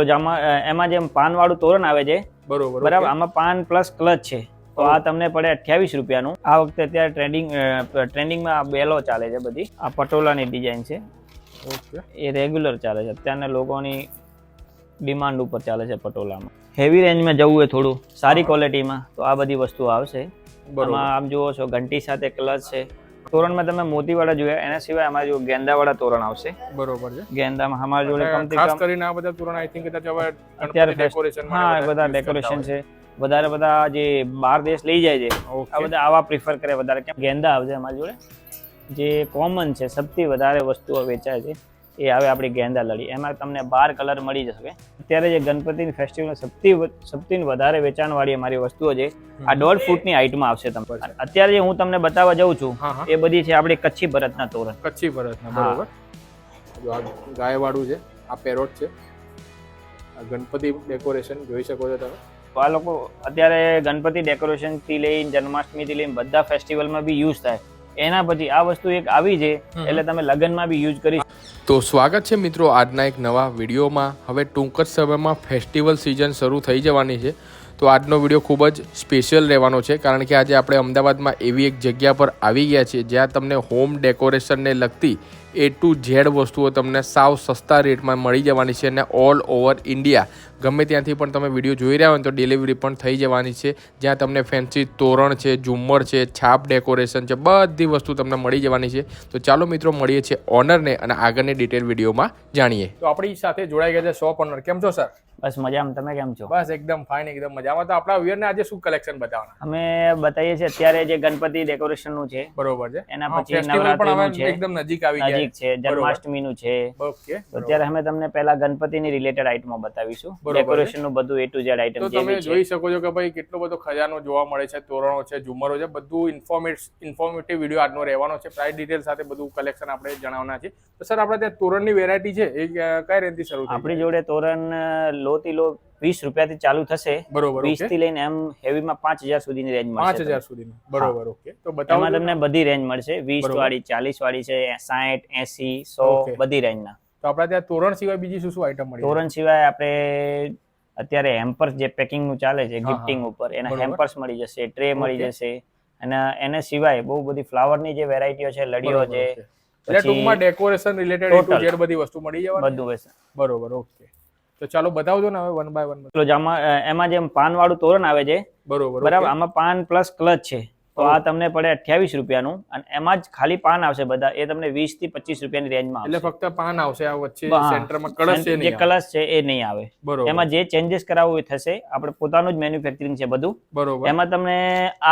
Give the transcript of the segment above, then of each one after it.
તો આમાં એમાં જેમ પાનવાળું તોરણ આવે છે બરોબર બરાબર? આમાં પાન પ્લસ ક્લચ છે. તો આ તમને પડે અઠ્યાવીસ રૂપિયાનું. આ વખતે અત્યારે ટ્રેન્ડિંગ ટ્રેન્ડિંગમાં આ બેલો ચાલે છે બધી. આ પટોલાની ડિઝાઇન છે. એ રેગ્યુલર ચાલે છે. અત્યારના લોકોની ડિમાન્ડ ઉપર ચાલે છે પટોલામાં. હેવી રેન્જમાં જવું હોય થોડું. સારી ક્વોલિટીમાં તો આ બધી વસ્તુઓ આવશે. આમ જુઓ છો ઘંટી સાથે ક્લચ છે. તોરણમાં તમે મોતીવાળા જોયા એના સિવાય અમારે જો ગેંદાવાળા તોરણ આવશે. બરોબર છે. ગેંદામાં અમારે જોડે કમથી ખાસ કરીને આ બધા તોરણ આઈ થિંક કદાચ હવે અત્યારે ડેકોરેશન હા બધા ડેકોરેશન છે. વધારે બધા જે બહાર દેશ લઈ જાય છે આ બધા આવા પ્રિફર કરે વધારે. કેમ ગેંદા આવશે અમારી જોડે. જે કોમન છે સૌથી વધારે વસ્તુઓ વેચાય છે. એ આવે આપણી ગેંદા લડી. એમાં તમને બાર કલર મળી જશે. અત્યારે જે ગણપતિની ફેસ્ટિવલ સૌથી સૌથી વધારે વેચાણવાળી અમારી વસ્તુઓ છે આ દોઢ ફૂટની હાઇટમાં આવશે તમને. અત્યારે જે હું તમને બતાવવા જાઉં છું એ બધી છે આપણી કચ્છી ભરતના તોરણ. કચ્છી ભરતના. બરોબર. જો આ ગાય વાળું છે આ પેરોટ છે. ગણપતિ ડેકોરેશન જોઈ શકો છો તમે. તો આ લોકો અત્યારે ગણપતિ ડેકોરેશનથી લઈને જન્માષ્ટમીથી લઈને બધા ફેસ્ટિવલમાં બી યુઝ થાય. એના પછી આ વસ્તુ એક આવી છે એટલે તમે લગ્નમાં બી યુઝ કરી તો સ્વાગત છે મિત્રો આજના એક નવા વિડીયોમાં. હવે ટૂંક જ સમયમાં ફેસ્ટિવલ સિઝન શરૂ થઈ જવાની છે. તો આજનો વીડિયો ખૂબ જ સ્પેશિયલ રહેવાનો છે, કારણ કે આજે આપણે અમદાવાદમાં એવી એક જગ્યા પર આવી ગયા છીએ જ્યાં તમને હોમ ડેકોરેશનને લગતી એ ટુ ઝેડ વસ્તુઓ તમને સાવ સસ્તા રેટમાં મળી જવાની છે અને ઓલ ઓવર ઇન્ડિયા ગમે ત્યાંથી પણ તમે વીડિયો જોઈ રહ્યા હોય તો ડિલિવરી પણ થઈ જવાની છે, જ્યાં તમને ફેન્સી તોરણ છે, ઝુમ્મર છે, છાપ ડેકોરેશન છે, બધી વસ્તુ તમને મળી જવાની છે. તો ચાલો મિત્રો મળીએ છીએ ઓનરને અને આગળની ડિટેલ વિડીયોમાં જાણીએ. તો આપણી સાથે જોડાઈ ગયા છે શોપ ઓનર કેમ છો સર બસ મજામાં. તમે કેમ છો? બસ એકદમ ફાઇન એકદમ મજામાં. તો આપણા વ્યુઅરને આજે શું કલેક્શન બતાવવાના? અમે બતાવીએ છીએ અત્યારે જે ગણપતિ ડેકોરેશનનું છે બરોબર છે. એના પછી નવરાત્રીનું છે. એકદમ નજીક આવી ગયા નજીક છે જન્માષ્ટમીનું છે. ઓકે તો અત્યારે અમે તમને પહેલા ગણપતિની રિલેટેડ આઇટમો બતાવીશું. ડેકોરેશનનું બધું એ ટુ ઝેડ આઇટમ જે તમે જોઈ શકો છો કે ભાઈ કેટલો બધો ખજાનો જોવા મળે છે તોરણો છે ઝુમરો છે બધું ઇન્ફોર્મેટ ઇન્ફોર્મેટિવ વીડિયો આજનો રહેવાનો છે. પ્રાઇસ ડિટેલ સાથે બધું કલેક્શન આપણે જણાવવાના છે. તો સર આપણે ત્યાં તોરણની વેરાયટી છે. એ કઈ રેન્જથી શરૂ આપણી જોડે તોરણ લો થી લો વીસ રૂપિયાથી ચાલુ થશે. બરોબર વીસથી લઈને એમ હેવીમાં પાંચ હજાર સુધીની રેન્જ પાંચ હજાર સુધીનું. બરોબર ઓકે. તો બતાવો એમાં તમને બધી રેન્જ મળશે. વીસ વાળી ચાલીસ વાળી છે સાઠ એસી સો. બધી રેન્જના તો આપણે ત્યાં તોરણ સિવાય બીજી શું શું આઈટમ મળી તોરણ સિવાય આપણે અત્યારે હેમ્પર્સ જે પેકિંગનું ચાલે છે ગિફ્ટિંગ ઉપર એના હેમ્પર્સ મળી જશે ટ્રે મળી જશે. અને એને સિવાય બહુ બધી ફ્લાવરની જે વેરાયટીઓ છે લડીઓ છે એટલે ટૂંકમાં ડેકોરેશન રિલેટેડ ટુ ઝેડ બધી વસ્તુ મળી જવાની? બધું બરોબર ઓકે. તો ચાલો બતાવજો ને હવે વન બાય વન આમાં એમાં જેમ પાન વાળું તોરણ આવે છે બરોબર બરાબર? આમાં પાન પ્લસ ક્લચ છે. તો આ તમને પડે અઠ્યાવીસ રૂપિયાનું અને એમાં જ ખાલી પાન આવશે બધા. એ તમને વીસથી પચીસ રૂપિયાની રેન્જમાં એટલે ફક્ત પાન આવશે આ વચ્ચે સેન્ટરમાં કળશ છે જે કલશ છે એ નહીં આવે. બરોબર. એમાં જે ચેન્જીસ કરાવવું એ થશે. આપણે પોતાનું જ મેન્યુફેક્ચરિંગ છે બધું. બરોબર. એમાં તમને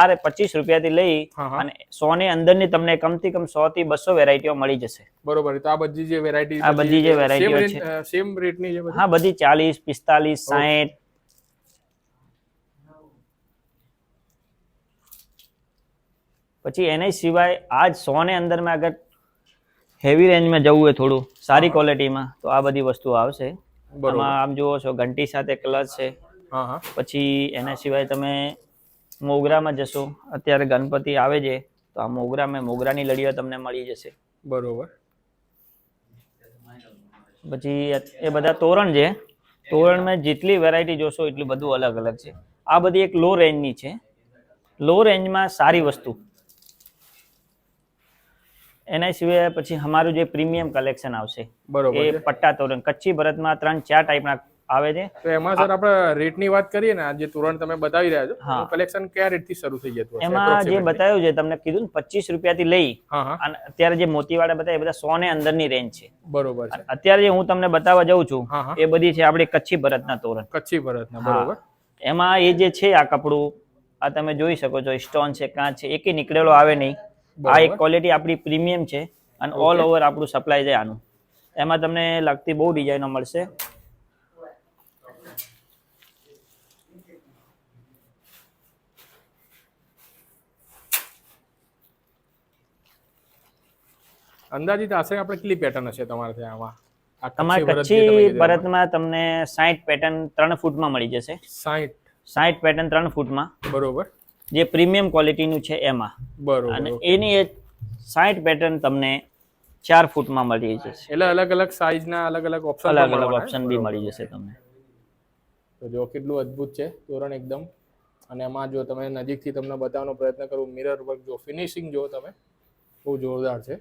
આ પચીસ રૂપિયાથી લઈ અને સો ની અંદરની તમને કમથી કમ સો થી બસો વેરાયટીઓ મળી જશે. બરોબર. તો આ બધી જે વેરાયટી આ બધી જે વેરાયટીઓ છે. સેમ રેટની હા બધી ચાલીસ પિસ્તાલીસ સાહીઠ પછી એને સિવાય આજ જ સોને અંદરમાં અગર હેવી રેન્જમાં જવું હોય થોડું સારી ક્વોલિટીમાં તો આ બધી વસ્તુઓ આવશે. આમાં આમ જુઓ છો ઘંટી સાથે ક્લચ છે. હા હા. પછી એના સિવાય તમે મોગરામાં જશો અત્યારે ગણપતિ આવે છે તો આ મોગરા મેં મોગરાની લડીઓ તમને મળી જશે. બરોબર. પછી એ બધા તોરણ છે તોરણમાં જેટલી વેરાયટી જોશો એટલું બધું અલગ અલગ છે. આ બધી એક લો રેન્જની છે. લો રેન્જમાં સારી વસ્તુ. એના સિવાય પછી અમારું જે પ્રીમિયમ કલેક્શન આવશે બરોબર એ પટ્ટા તોરણ કચ્છી ભરતમાં ત્રણ ચાર ટાઈપના આવે છે. તો એમાં સર આપણે રેટની વાત કરીએ ને જે તોરણ તમે બતાવી રહ્યા છો. કલેક્શન કયા રેટથી શરૂ થઈ જતું એમાં જે બતાવ્યું છે તમને કીધું ને પચીસ રૂપિયાથી લઈ અને અત્યારે જે મોતીવાળા બતાવ્યા એ બધા સો ને અંદરની રેન્જ છે. બરોબર અત્યારે જે હું તમને બતાવવા જાઉં છું એ બધી છે આપણે કચ્છી ભરતના તોરણ. કચ્છી ભરતના બરોબર. એમાં એ જે છે આ કપડું આ તમે જોઈ શકો છો સ્ટોન છે કાચ છે એકે નીકળેલો આવે નહીં. આ એક ક્વોલિટી આપણી પ્રીમિયમ છે અને ઓલ ઓવર આપણું સપ્લાય છે આનું. એમાં તમને લગતી બહુ ડિઝાઇનો મળશે. અંદાજિત આશરે આપણે કેટલી પેટર્ન હશે તમારે ત્યાં આમાં તમારે કચ્છી. ભરતમાં તમને સાઠ પેટર્ન ત્રણ ફૂટમાં મળી જશે. સાઠ સાઠ પેટર્ન ત્રણ ફૂટમાં. બરોબર. જે પ્રીમિયમ ક્વોલિટીનું છે એમાં. બરોબર અને એની એ સાઠ પેટર્ન તમને ચાર ફૂટમાં મળી જશે. એટલે અલગ અલગ સાઈઝના અલગ અલગ ઓપ્શન અલગ અલગ ઓપ્શન બી મળી જશે તમને. તો જો કેટલું અદ્ભુત છે તોરણ એકદમ. અને એમાં જો તમે નજીકથી તમને બતાવવાનો પ્રયત્ન કરું મિરર વર્ક જો ફિનિશિંગ જો તમે બહુ જોરદાર છે.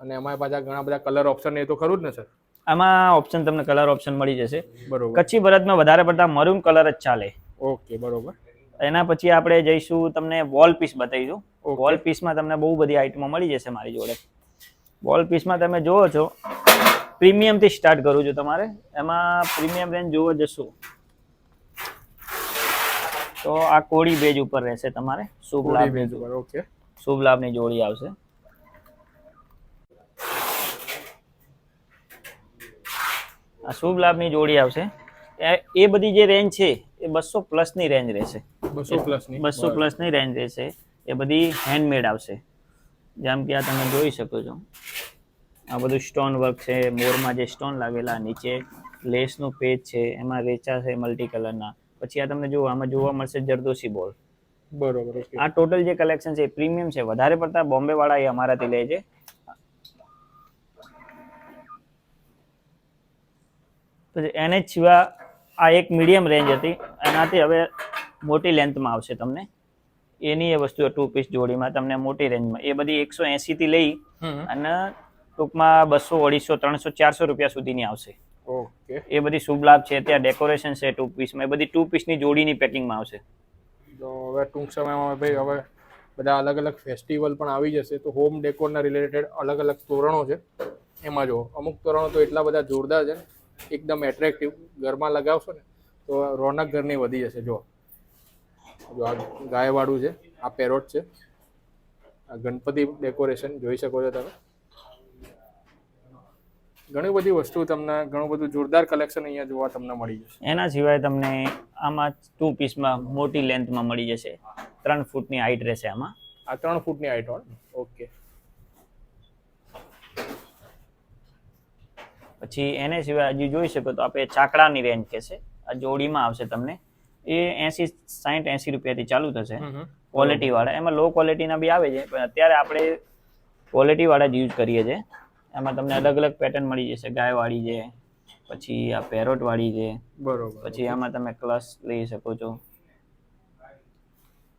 અને એમાં પાછા ઘણા બધા કલર ઓપ્શન એ તો ખરું જ ને સર? આમાં ઓપ્શન તમને કલર ઓપ્શન મળી જશે. બરોબર. કચ્છી ભરતમાં વધારે પડતા મરૂન કલર જ ચાલે. ઓકે બરોબર. એના પછી આપણે જઈશું તમને વોલ પીસ બતાવીશું. વોલ પીસમાં તમને બહુ બધી આઈટમો મળી જશે મારી જોડે. વોલ પીસમાં તમે જુઓ છો પ્રીમિયમથી સ્ટાર્ટ કરું છું તમારે. એમાં પ્રીમિયમ રેન્જ જોવો જશું. તો આ કોળી બેજ ઉપર રહેશે તમારે. શુભ લાભ ઓકે શુભ લાભની જોડી આવશે. આ શુભ લાભની જોડી આવશે. એ- એ બધી જે રેન્જ છે એ બસો પ્લસની રેન્જ રહેશે. બસો પ્લસની બસો પ્લસની રેન્જ રહેશે એ બધી હેન્ડમેડ આવશે. જેમ કે આ તમે જોઈ શકો છો. આ બધું સ્ટોન વર્ક છે. મોરમાં જે સ્ટોન લાગેલા નીચે લેસનું પેજ છે. એમાં રેચા છે મલ્ટી કલરના પછી આ તમને જુઓ આમાં જોવા મળશે જરદોશી બોલ. બરોબર આ ટોટલ જે કલેક્શન છે પ્રીમિયમ છે. વધારે પડતા બોમ્બે વાળા એ અમારાથી લે છે. પછી એને જ સિવાય આ એક મીડિયમ રેન્જ હતી. એનાથી હવે મોટી લેન્થમાં આવશે તમને. એની એ વસ્તુ ટુ પીસ જોડીમાં તમને મોટી રેન્જમાં એ બધી એકસો એંસીથી લઈ અને ટૂંકમાં બસો અઢીસો ત્રણસો ચારસો રૂપિયા સુધીની આવશે. ઓકે. એ બધી શુભ લાભ છે ત્યાં ડેકોરેશન છે ટુ પીસમાં એ બધી ટુ પીસની જોડીની પેકિંગમાં આવશે. તો હવે ટૂંક સમયમાં ભાઈ હવે બધા અલગ અલગ ફેસ્ટિવલ પણ આવી જશે તો હોમ ડેકોરના રિલેટેડ અલગ અલગ તોરણો છે. એમાં જો અમુક તોરણો તો એટલા બધા જોરદાર છે ને એકદમ એટ્રેક્ટિવ ઘરમાં લગાવશો ને તો રોનક ઘરની વધી જશે જો જો આ ગાયવાળું છે આ પેરોટ છે. આ ગણપતિ ડેકોરેશન જોઈ શકો છો તમે. ઘણી બધી વસ્તુ તમને ઘણું બધું જોરદાર કલેક્શન અહીંયા જોવા તમને મળી જશે. એના સિવાય તમને આમાં ટુ પીસમાં મોટી લેન્થમાં મળી જશે. ત્રણ ફૂટની હાઈટ રહેશે આમાં. આ ત્રણ ફૂટની હાઈટ ઓકે પછી એને સિવાય હજી જોઈ શકો તો આપણે ચાકડાની રેન્જ કહેશે આ જોડીમાં આવશે તમને. એ એંસી સાઠ એંસી રૂપિયાથી ચાલુ થશે. ક્વોલિટી વાળા. એમાં લો ક્વોલિટીના બી આવે છે પણ અત્યારે આપણે ક્વોલિટી વાળા જ યુઝ કરીએ છીએ. એમાં તમને અલગ અલગ પેટર્ન મળી જશે. ગાયવાળી છે પછી આ પેરોટ વાળી છે બરોબર. પછી આમાં તમે ક્લસ લઈ શકો છો.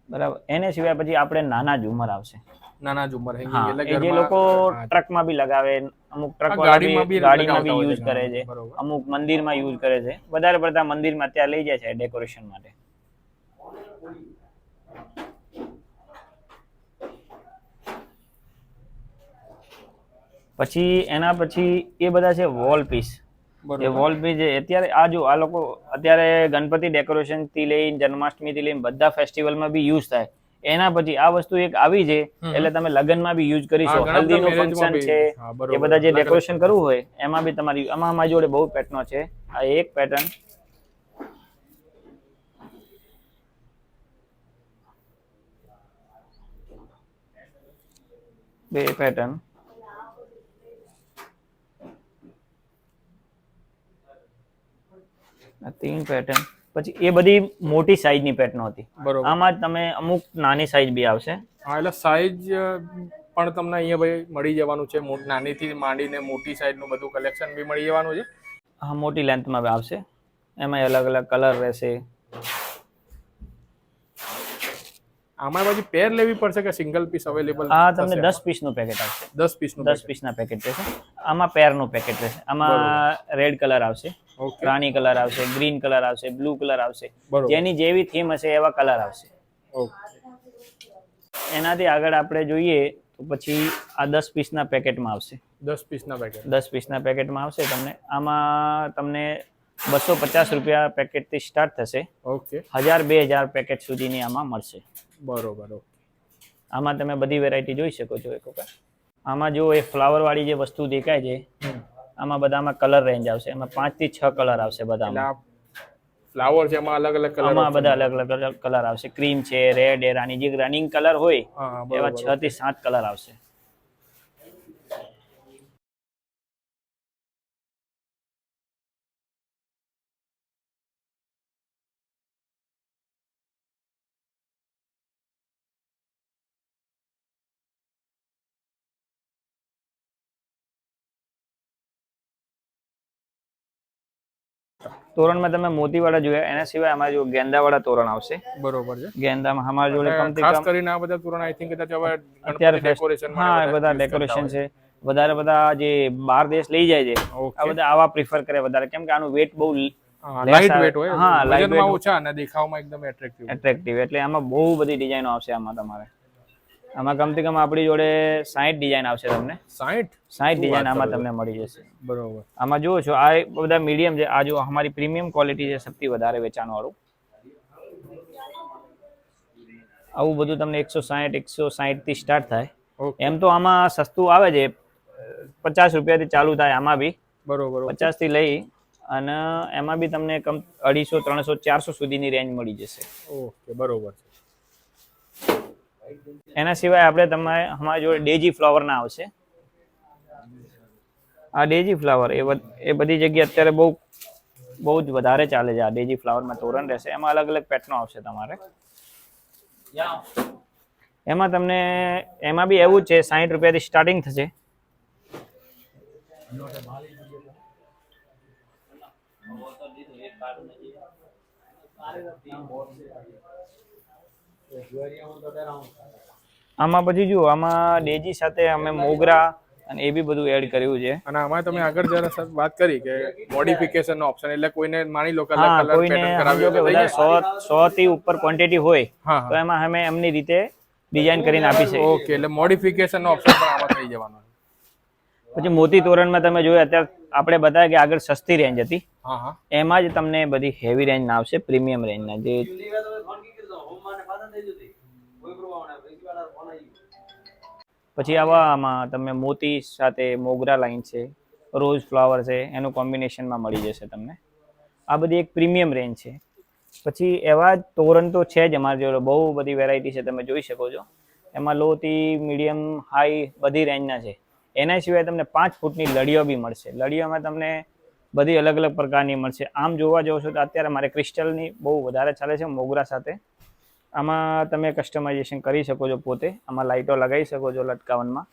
બરાબર. એને સિવાય પછી આપણે નાના ઝુમર આવશે. નાના ઝુમર એટલે જે લોકો ટ્રકમાં બી લગાવે અમુક ટ્રક ગાડીમાં બી બી ગાડીમાં બી યુઝ કરે છે. અમુક મંદિરમાં યુઝ કરે છે. વધારે પડતા મંદિરમાં ત્યાં લઈ જાય છે ડેકોરેશન માટે. પછી એના પછી એ બધા છે વોલ પીસ એ વોલ પીસ અત્યારે આ જો આ લોકો અત્યારે ગણપતિ ડેકોરેશનથી લઈને જન્માષ્ટમી થી લઈને બધા ફેસ્ટિવલમાં બી યુઝ થાય. એના પછી આ વસ્તુ એક આવી છે એટલે તમે લગ્નમાં બી યુઝ કરી શકો. હલ્દીનું ફંક્શન છે એ બધા જે ડેકોરેશન કરવું હોય એમાં બી તમારી આમાં મારી જોડે બહુ પેટર્નો છે. આ એક પેટર્ન બે પેટર્ન તીન પેટર્ન પછી એ બધી મોટી સાઈઝની પેટર્ન હતી. બરોબર. આમાં તમે અમુક નાની સાઈઝ બી આવશે. હા એટલે સાઈઝ પણ તમને અહીંયા ભાઈ મળી જવાનું છે. નાનીથી માંડીને મોટી સાઈઝનું બધું કલેક્શન બી મળી જવાનું છે. હા મોટી લેન્થમાં આવશે. એમાં અલગ અલગ કલર રહેશે. આમાં પછી પેર લેવી પડશે કે સિંગલ પીસ અવેલેબલ આ તમને દસ પીસનું પેકેટ આવશે. દસ પીસનું દસ પીસના પેકેટ રહેશે આમાં પેરનું પેકેટ રહેશે. આમાં રેડ કલર આવશે ઓકે. રાણી કલર આવશે ગ્રીન કલર આવશે બ્લુ કલર આવશે. જેની જેવી થીમ હશે એવા કલર આવશે. ઓકે. એનાથી આગળ આપણે જોઈએ તો પછી આ દસ પીસના પેકેટમાં આવશે. દસ પીસના પેકેટ દસ પીસના પેકેટમાં આવશે તમને. આમાં તમને બસો પચાસ રૂપિયા પેકેટથી સ્ટાર્ટ થશે. ઓકે. હજાર બે હજાર પેકેટ સુધીની આમાં મળશે. બરોબર ઓકે. આમાં તમે બધી વેરાયટી જોઈ શકો છો એક વખત. આમાં જો એ ફ્લાવર વાળી જે વસ્તુ દેખાય છે આમાં બધામાં કલર રેન્જ આવશે. એમાં પાંચથી છ કલર આવશે બધામાં. ફ્લાવર છે એમાં અલગ અલગ કલર આમાં બધા અલગ અલગ કલર આવશે. ક્રીમ છે રેડ એ રાની જે રનિંગ કલર હોય એવા છ થી સાત કલર આવશે. તોરણમાં તમે મોતીવાળા જોયા એના સિવાય અમારી જોડે ગેંદાવાળા તોરણ આવશે. બરોબર છે. ગેંદામાં અમારી જોડે કમથી કમ કરીને આ બધા તોરણ આઈ થિંક અત્યારે ડેકોરેશન હા બધા ડેકોરેશન છે. વધારે બધા જે બહાર દેશ લઈ જાય છે આ બધા આવા પ્રિફર કરે વધારે. કેમ કે આનું વેટ બહુ લાઇટ વેટ હોય. હા, light ઓછા અને દેખાવમાં એકદમ એટ્રેક્ટિવ એટ્રેક્ટિવ એટલે આમાં બહુ બધી ડિઝાઇનો આવશે આમાં તમારે. આમાં કમથી કમ આપણી જોડે સાહીઠ ડિઝાઇન આવશે તમને. 60 સાહીઠ ડિઝાઇન આમાં તમને મળી જશે. બરોબર. આમાં જુઓ છો આ બધા મીડિયમ છે આ જો અમારી પ્રીમિયમ ક્વોલિટી છે સૌથી વધારે વેચાણ વાળું આવું બધું તમને એકસો સાહીઠ એકસો સાહીઠથી થી સ્ટાર્ટ થાય એમ તો આમાં સસ્તું આવે છે પચાસ રૂપિયાથી ચાલુ થાય આમાં બી. બરોબર પચાસથી લઈ અને એમાં બી તમને કમ અઢીસો ત્રણસો ચારસો સુધીની રેન્જ મળી જશે. ઓકે બરોબર એના સિવાય આપણે તમારે અમારા જોડે ડેજી ફ્લાવરના આવશે. આ ડેજી ફ્લાવર એ એ બધી જગ્યાએ અત્યારે બહુ બહુ જ વધારે ચાલે છે આ ડેજી ફ્લાવરમાં તોરણ રહેશે. એમાં અલગ અલગ પેટનો આવશે તમારે. એમાં તમને, એમાં બી એવું છે સાઠ રૂપિયાથી સ્ટાર્ટિંગ થશે. આમાં પછી જુઓ આમાં ડેજી સાથે અમે મોગરા અને એ બી બધું એડ કર્યું છે. અને આમાં તમે આગળ જરા વાત કરી કે મોડિફિકેશન નો ઓપ્શન એટલે કોઈને માની લો કલર કલર પેટર્ન કરાવી કે જાય? સો સો થી ઉપર ક્વોન્ટિટી હોય તો એમાં અમે એમની રીતે ડિઝાઇન કરીને આપી છે. ઓકે એટલે મોડિફિકેશન નો ઓપ્શન પણ આમાં થઈ જવાનો પછી મોતી તોરણમાં તમે જોયું અત્યારે આપણે બતાવ્યા કે આગળ સસ્તી રેન્જ હતી. એમાં જ તમને બધી હેવી રેન્જ ના આવશે પ્રીમિયમ રેન્જના જે પછી આવા આમાં તમે મોતી સાથે મોગરા લાઈન છે રોઝ ફ્લાવર છે, એનું કોમ્બિનેશનમાં મળી જશે તમને. આ બધી એક પ્રીમિયમ રેન્જ છે. પછી એવા તોરણ તો છે જ અમારી જોડે, બહુ બધી વેરાયટી છે, તમે જોઈ શકો છો. એમાં લોથી મીડિયમ હાઈ બધી રેન્જના છે. એના સિવાય તમને પાંચ ફૂટની લડીઓ બી મળશે. લડીઓમાં તમને બધી અલગ અલગ પ્રકારની મળશે. આમ જોવા જાવ છો તો અત્યારે મારે ક્રિસ્ટલની બહુ વધારે ચાલે છે, મોગરા સાથે. આમાં તમે કસ્ટમાઇઝેશન કરી શકો છો પોતે. આમાં લાઇટો લગાવી શકો છો લટકાવનમાં.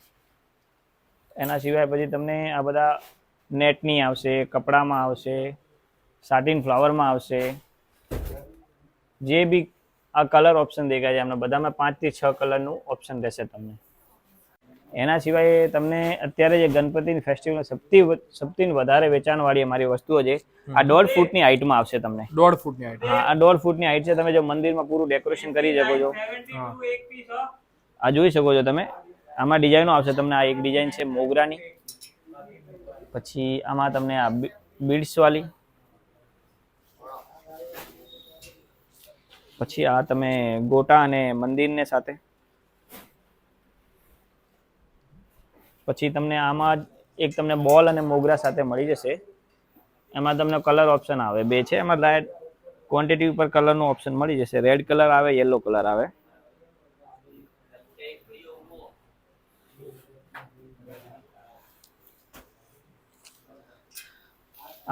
એના સિવાય પછી તમને આ બધા નેટની આવશે, કપડામાં આવશે, સાટિન ફ્લાવરમાં આવશે. જે બી આ કલર ઓપ્શન દેખાય છે, એમને બધામાં પાંચથી છ કલરનું ઓપ્શન રહેશે તમને. એના સિવાય તમને અત્યારે જે ગણપતિની ફેસ્ટિવલ સૌથી સૌથી વધારે વેચાણવાળી અમારી વસ્તુઓ છે આ દોઢ ફૂટની હાઇટમાં આવશે તમને. દોઢ ફૂટની હાઈટ. હા આ દોઢ ફૂટની હાઈટ છે તમે જો મંદિરમાં પૂરું ડેકોરેશન કરી શકો છો. આ જોઈ શકો છો તમે. આમાં ડિઝાઇનો આવશે તમને આ એક ડિઝાઇન છે મોગરાની. પછી આમાં તમને આ બીડ્સ વાળી પછી આ તમે ગોટા અને મંદિરને સાથે પછી તમને આમાં એક તમને બોલ અને મોગરા સાથે મળી જશે. એમાં તમને કલર ઓપ્શન આવે. બે છે એમાં લાઇટ ક્વોન્ટિટી ઉપર કલરનું ઓપ્શન મળી જશે. રેડ કલર આવે યલો કલર આવે.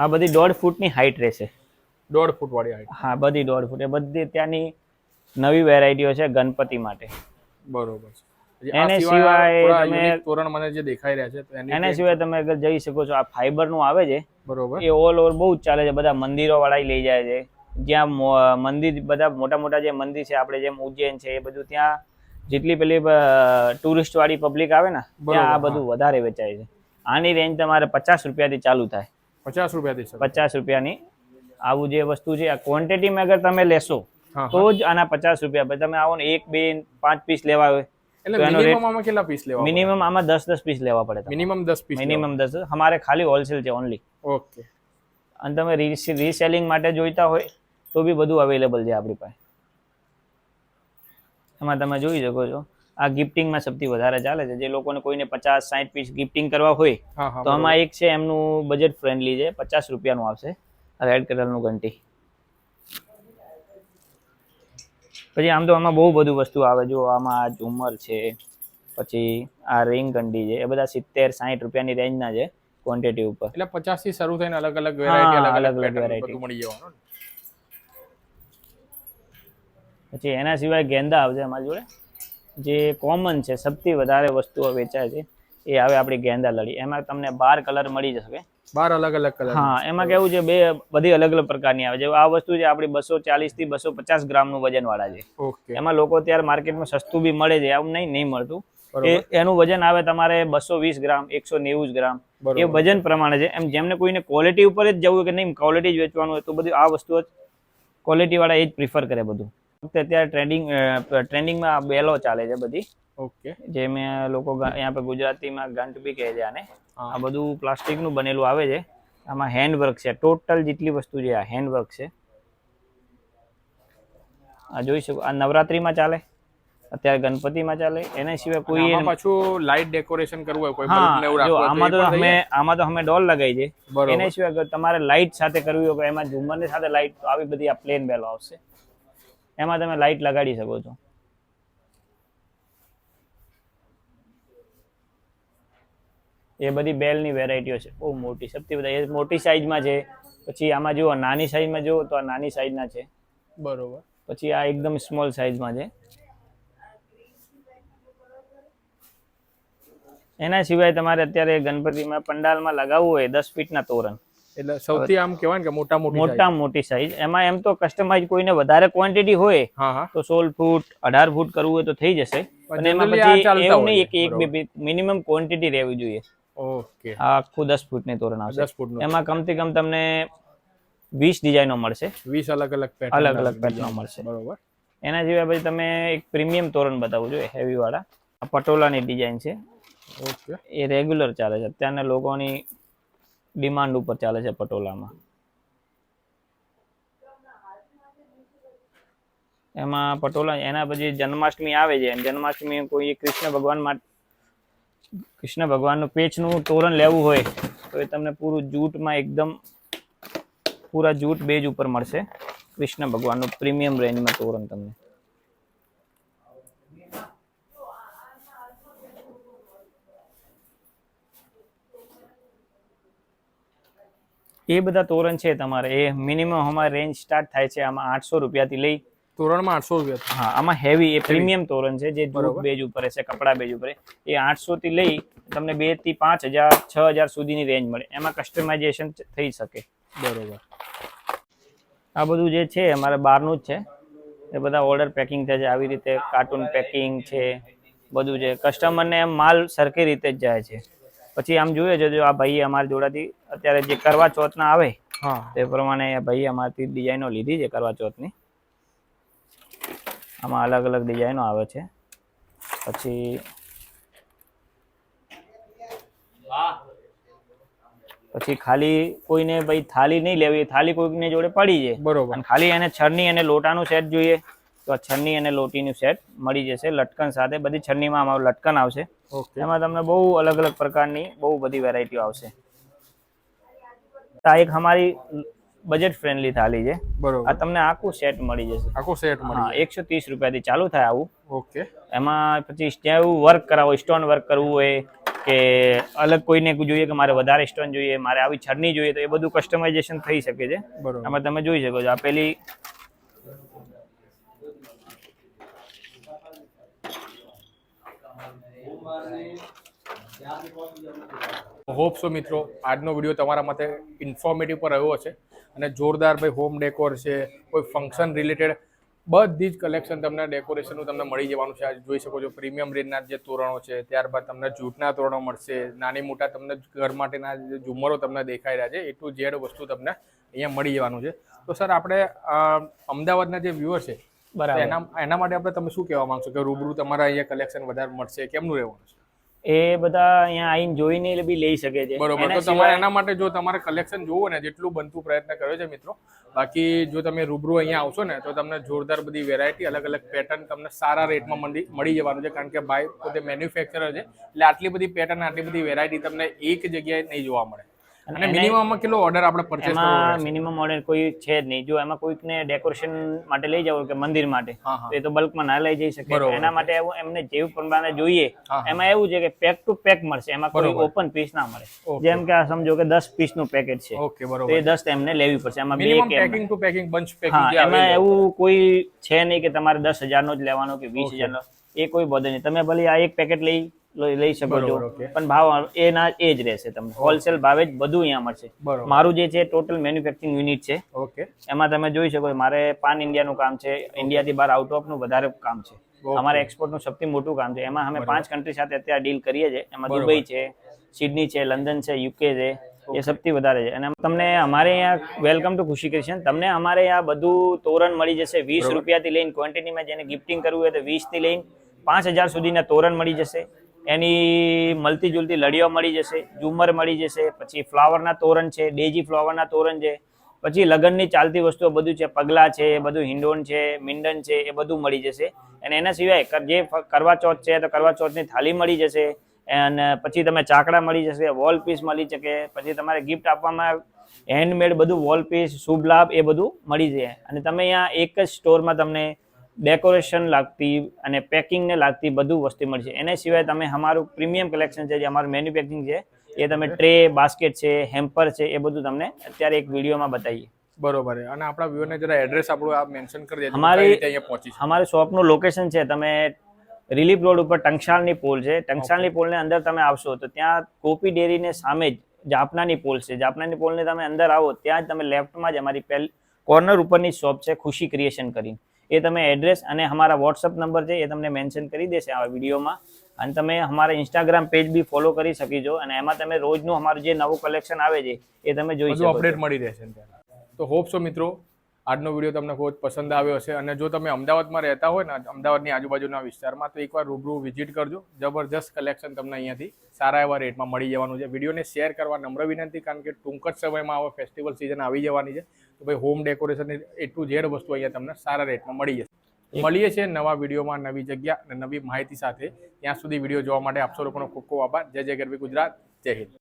આ બધી દોઢ ફૂટની હાઈટ રહેશે. દોઢ ફૂટ વાળી હાઈટ હા બધી દોઢ ફૂટ. એ બધી ત્યાંની નવી વેરાયટીઓ છે ગણપતિ માટે. બરોબર છે. એને સિવાય તમે- તોરણ મને જે દેખાઈ રહ્યા છે એને સિવાય તમે અગર જઈ શકો છો આ ફાઈબરનું આવે છે બરોબર. એ ઓલ ઓવર બહુ જ ચાલે છે બધા મંદિરો વાળા લઈ જાય છે. જ્યાં મંદિર બધા મોટા મોટા જે મંદિર છે આપણે જેમ ઉજ્જૈન છે એ બધું ત્યાં જેટલી પેલી ટુરિસ્ટ વાળી પબ્લિક આવે ને ત્યાં આ બધું વધારે વેચાય છે. આની રેન્જ તમારે પચાસ રૂપિયાથી ચાલુ થાય. પચાસ રૂપિયાથી પચાસ રૂપિયાની આવું જે વસ્તુ છે આ ક્વોન્ટિટીમાં અગર તમે લેશો તો જ આના પચાસ રૂપિયા. તમે આવો ને એક બે પાંચ પીસ લેવા હોય એટલે મિનિમમ આમાં કેટલા પીસ લેવા મિનિમમ આમાં દસ દસ પીસ લેવા પડે મિનિમમ દસ પીસ મિનિમમ દસ અમારે ખાલી હોલસેલ છે ઓનલી ઓકે અને તમે રીસેલિંગ માટે જોઈતા હોય તો બી બધું અવેલેબલ છે આપણી પાસે. એમાં તમે જોઈ શકો છો. આ ગિફ્ટિંગમાં સૌથી વધારે ચાલે છે. જે લોકોને કોઈને પચાસ સાઠ પીસ ગિફ્ટિંગ કરવા હોય તો આમાં એક છે એમનું બજેટ ફ્રેન્ડલી છે. પચાસ રૂપિયાનું આવશે. રેડ કલરનું ઘંટી. પછી આમ તો આમાં બહુ બધું વસ્તુ આવે. જો આમાં આ ઝુમર છે પછી આ રિંગ કંડી છે એ બધા સિત્તેર સાઠ રૂપિયાની રેન્જના છે ક્વોન્ટિટી ઉપર. એટલે પચાસથી શરૂ થઈને અલગ અલગ વેરાયટી અલગ અલગ. બધું મળી જવાનું પછી એના સિવાય ગેંદા આવશે અમારી જોડે. જે કોમન છે સૌથી વધારે વસ્તુઓ વેચાય છે એ આવે આપણી ગેંદા લડી. એમાં તમને બાર કલર મળી જશે. બાર અલગ અલગ કલર હા એમાં કેવું છે બે બધી અલગ અલગ પ્રકારની આવે છે. આ વસ્તુ છે આપણી બસો ચાલીસથી બસો પચાસ ગ્રામનું વજન વાળા છે. એમાં લોકો અત્યારે માર્કેટમાં સસ્તું બી મળે છે આવું નહીં નહીં મળતું. એ એનું વજન આવે તમારે બસો વીસ ગ્રામ એકસો નેવું ગ્રામ. એ વજન પ્રમાણે છે. એમ જેમને કોઈને ક્વોલિટી ઉપર જ જવું કે નહીં ક્વોલિટી જ વેચવાનું હોય તો બધું આ વસ્તુ જ ક્વોલિટી વાળા એ જ પ્રિફર કરે બધું. ફક્ત અત્યારે ટ્રેન્ડિંગ ટ્રેન્ડિંગમાં બેલો ચાલે છે બધી. ઓકે. જે મેં લોકો અહીંયા પર ગુજરાતીમાં ગંટ બી કહે છે આને. આ બધું પ્લાસ્ટિકનું બનેલું આવે છે. આમાં હેન્ડવર્ક છે. ટોટલ જેટલી વસ્તુ છે આ હેન્ડવર્ક છે. આ જોઈ શકો આ નવરાત્રીમાં ચાલે. અત્યારે ગણપતિમાં ચાલે. એના સિવાય કોઈ પાછું લાઇટ ડેકોરેશન કરવું હોય કોઈ બલ્બ આમાં તો અમે આમાં તો અમે ડોલ લગાવી છે. એના સિવાય તમારે લાઇટ સાથે કરવી હોય એમાં ઝુમ્મરની સાથે લાઇટ આવી બધી આ પ્લેન બેલો આવશે. એમાં તમે લાઇટ લગાડી શકો છો. એ બધી બેલની વેરાયટીઓ છે. બહુ મોટી સૌથી બધા એ મોટી સાઇઝમાં છે. પછી આમાં જુઓ નાની સાઇઝમાં જુઓ તો આ નાની સાઇઝના છે. બરોબર. પછી આ એકદમ સ્મોલ સાઇઝમાં છે. એના સિવાય તમારે અત્યારે ગણપતિમાં પંડાલમાં લગાવવું હોય દસ ફીટના તોરણ. એટલે સૌથી આમ કહેવાય કે મોટા મોટી મોટા મોટી સાઈઝ એમાં એમ તો કસ્ટમાઇઝ કોઈને વધારે ક્વોન્ટિટી હોય તો સોળ ફૂટ અઢાર ફૂટ કરવું હોય તો થઈ જશે. અને એમાં પછી એવું નહીં કે એક બે મિનિમમ ક્વોન્ટિટી રહેવી જોઈએ. ઓકે આખું દસ ફૂટની તોરણ આવશે. દસ ફૂટ એમાં કમથી કમ તમને વીસ ડિઝાઇનો મળશે. વીસ અલગ અલગ અલગ અલગ પેટર્નો મળશે. બરોબર. એના સિવાય પછી તમે એક પ્રીમિયમ તોરણ બતાવવું જોઈએ હેવી વાળા. આ પટોલાની ડિઝાઇન છે. ઓકે એ રેગ્યુલર ચાલે છે. અત્યારના લોકોની ડિમાન્ડ ઉપર ચાલે છે પટોલામાં એમાં પટોલા એના પછી જન્માષ્ટમી આવે છે. જન્માષ્ટમી કોઈ કૃષ્ણ ભગવાન માટે કૃષ્ણ ભગવાનનું પેચનું તોરણ લેવું હોય, તો એ તમને પૂરું જૂટમાં એકદમ પૂરા જૂટ બેજ ઉપર મળશે. કૃષ્ણ ભગવાનનું પ્રીમિયમ રેન્જમાં તોરણ તમને. એ બધા તોરણ છે તમારે. એ મિનિમમ અમારે રેન્જ સ્ટાર્ટ થાય છે આમાં આઠસો રૂપિયાથી લઈ. તોરણમાં આઠસો રૂપિયા હા આમાં હેવી એ પ્રીમિયમ તોરણ છે જે જૂટ બેજ ઉપર છે કપડા બેજ ઉપર એ આઠસો થી લઈ તમને બેથી પાંચ હજાર છ હજાર સુધીની રેન્જ મળે. એમાં કસ્ટમાઇઝેશન થઈ શકે. બરોબર. આ બધું જે છે અમારે બહારનું જ છે. એ બધા ઓર્ડર પેકિંગ થાય છે આવી રીતે કાર્ટૂન પેકિંગ છે બધું છે. કસ્ટમરને એમ માલ સરખી રીતે જ જાય છે. પછી આમ જોઈએ છે જો આ ભાઈ અમારી જોડેથી અત્યારે જે કરવા ચોથના આવે તે પ્રમાણે ભાઈ અમારથી ડિઝાઇનો લીધી છે કરવા ચોથની. આમાં અલગ અલગ ડિઝાઇનો આવે છે. પછી પછી ખાલી કોઈને ભાઈ થાળી નહીં લેવી થાળી કોઈકને જોડે પડી છે. બરોબર. ખાલી એને છરની અને લોટાનું સેટ જોઈએ. તો આ છરની અને લોટીનું સેટ મળી જશે લટકન સાથે. બધી છન્નીમાં અમારું લટકન આવશે. એમાં તમને બહુ અલગ અલગ પ્રકારની બહુ બધી વેરાયટીઓ આવશે. આ એક અમારી બજેટ ફ્રેન્ડલી થાળી છે. આ તમને આખું સેટ મળી જશે. આખું સેટ મળી હા એકસો ત્રીસ રૂપિયાથી ચાલુ થાય આવું. ઓકે. એમાં પછી જેવું વર્ક કરાવો સ્ટોન વર્ક કરવું હોય કે અલગ કોઈને જોઈએ કે મારે વધારે સ્ટોન જોઈએ મારે આવી છરની જોઈએ તો એ બધું કસ્ટમાઇઝેશન થઈ શકે છે. બરોબર. આમાં તમે જોઈ શકો છો આ પેલી હોપ સો મિત્રો, આજનો વીડિયો તમારા માટે ઇન્ફોર્મેટિવ પર રહ્યો હશે અને જોરદાર ભાઈ હોમ ડેકોર છે, કોઈ ફંક્શન રિલેટેડ બધી જ કલેક્શન તમને ડેકોરેશનનું તમને મળી જવાનું છે. આજે જોઈ શકો છો પ્રીમિયમ રેન્જના જે તોરણો છે, ત્યારબાદ તમને જૂટના તોરણો મળશે, નાની મોટા તમને ઘર માટેના જે ઝુમ્મરો તમને દેખાઈ રહ્યા છે, એ ટુ ઝેડ વસ્તુ તમને અહીંયા મળી જવાનું છે. તો સર આપણે અમદાવાદના જે વ્યૂઅર છે બરાબર. એના એના માટે આપણે તમે શું કહેવા માંગશો? કે રૂબરૂ તમારા અહીંયા કલેક્શન વધારે મળશે કેમનું રહેવાનું છે? એ બધા અહીંયા આવીને જોઈને બી લઈ શકે છે. બરોબર. તો તમારે એના માટે જો તમારે કલેક્શન જોવું ને જેટલું બનતું પ્રયત્ન કર્યો છે મિત્રો બાકી જો તમે રૂબરૂ અહીંયા આવશો ને તો તમને જોરદાર બધી વેરાયટી અલગ અલગ પેટર્ન તમને સારા રેટમાં મળી મળી જવાનું છે કારણ કે ભાઈ પોતે મેન્યુફેક્ચરર છે એટલે આટલી બધી પેટર્ન આટલી બધી વેરાયટી તમને એક જગ્યાએ નહીં જોવા મળે. અને મિનિમમ કેટલો ઓર્ડર આપણે પરચેસ કરવો એમાં મિનિમમ ઓર્ડર કોઈ છે જ નહીં. જો એમાં કોઈકને ડેકોરેશન માટે લઈ જવું કે મંદિર માટે તો એ તો બલ્કમાં ના લઈ જઈ શકે. એના માટે એમને જેવું પ્રમાણે જોઈએ. એમાં એવું છે કે પેક ટુ પેક મળશે. એમાં કોઈ ઓપન પીસ ના મળે. જેમ કે આ સમજો કે દસ પીસનું પેકેટ છે. ઓકે તો બરોબર. એ દસ એમને લેવી પડશે. એમાં બે packing two packing bunch packing એમાં એવું કોઈ છે નહીં કે તમારે દસ હજાર નો જ લેવાનો કે વીસ Okay. હજાર નો એ કોઈ બધે નહીં. તમે ભલે આ એક પેકેટ લઈ લઈ શકો છો. પણ ભાવ એના એ જ રહેશે તમને. હોલસેલ ભાવે જ બધું અહીંયા મળશે. મારું જે છે ટોટલ મેન્યુફેક્ચરિંગ યુનિટ છે. ઓકે એમાં તમે જોઈ શકો મારે પાન ઇન્ડિયાનું કામ છે. ઇન્ડિયાથી બહાર આઉટ ઓફનું વધારે કામ છે. અમારે એક્સપોર્ટનું સૌથી મોટું કામ છે. એમાં અમે પાંચ કન્ટ્રી સાથે અત્યારે ડીલ કરીએ છીએ. એમાં દુબઈ છે સિડની છે લંડન છે યુકે છે. એ સૌથી વધારે છે. અને તમને અમારે અહીંયા વેલકમ ટુ ખુશી ક્રિશન તમને અમારે અહીંયા બધું તોરણ મળી જશે. વીસ રૂપિયાથી લઈને ક્વોન્ટિટીમાં જેને ગિફ્ટિંગ કરવું હોય તો વીસથી લઈને પાંચ હજાર સુધીના તોરણ મળી જશે. એની મળતી જુલતી લડીઓ મળી જશે, ઝુમર મળી જશે, પછી ફ્લાવરના તોરણ છે, ડેજી ફ્લાવરના તોરણ છે, પછી લગ્નની ચાલતી વસ્તુઓ બધું છે, પગલા છે, બધું હિંડોન છે, મિંડન છે, એ બધું મળી જશે. અને એના સિવાય જે કરવા ચોથ છે, તો કરવા ચોથની થાળી મળી જશે અને પછી તમે ચાકડા મળી જશે વોલ પીસ મળી શકે, પછી તમારે ગિફ્ટ આપવામાં હેન્ડમેડ બધું વોલ પીસ શુભ લાભ એ બધું મળી જાય. અને તમે અહીંયા એક જ સ્ટોરમાં તમને ડેકોરેશન લાગતી અને પેકિંગને લાગતી બધું વસ્તુ મળશે એના સિવાય તમે અમારું પ્રીમિયમ કલેક્શન છે જે અમારું મેન્યુપેકિંગ છે એ તમે ટ્રે બાસ્કેટ છે હેમ્પર છે એ બધું તમને અત્યારે એક વિડીયોમાં બતાવીએ. બરોબર છે. અને આપણા વ્યુઅરને જરા એડ્રેસ આપણું આપ મેન્શન કરી દેજો અમારી- કઈ અહીંયા પહોંચી છે. શોપનું લોકેશન છે તમે રિલીફ રોડ ઉપર ટંકશાળની પોલ છે. ટંકશાળની પોલને અંદર તમે આવશો તો ત્યાં કોપી ડેરીને સામે જ જાપનાની પોલ છે. જાપનાની પોલને તમે અંદર આવો ત્યાં જ તમે લેફ્ટમાં જ અમારી પહેલ કોર્નર ઉપરની શોપ છે ખુશી ક્રિએશન કરીને. એ તમે એડ્રેસ અને અમારા વોટ્સઅપ નંબર છે એ તમને મેન્શન કરી દેશે આ વિડીયોમાં. અને તમે અમારા ઇન્સ્ટાગ્રામ પેજ બી ફોલો કરી શકીજો અને એમાં તમે રોજનું અમારું જે નવું કલેક્શન આવે છે એ તમે જોઈ શકો અપડેટ મળી રહેશે તો હોપ સો મિત્રો આજનો વીડિયો તમને ખૂબ જ પસંદ આવ્યો હશે. અને જો તમે અમદાવાદમાં રહેતા હોય ને અમદાવાદની આજુબાજુના વિસ્તારમાં તો એકવાર રૂબરૂ વિઝિટ કરજો. જબરજસ્ત કલેક્શન તમને અહીંયાથી સારા એવા રેટમાં મળી જવાનું છે. વિડીયોને શેર કરવા નમ્ર વિનંતી કારણ કે ટૂંક જ સમયમાં હવે ફેસ્ટિવલ સિઝન આવી જવાની છે. તો ભાઈ હોમ ડેકોરેશનની એ ટુ ઝેડ વસ્તુ અહીંયા તમને સારા રેટમાં મળી જશે. મળીએ છીએ નવા વિડીયોમાં નવી જગ્યા અને નવી માહિતી સાથે. ત્યાં સુધી વીડિયો જોવા માટે આપસો લોકોનો ખૂબ ખૂબ આભાર. જય જય ગરવી ગુજરાત. જય હિન્દ.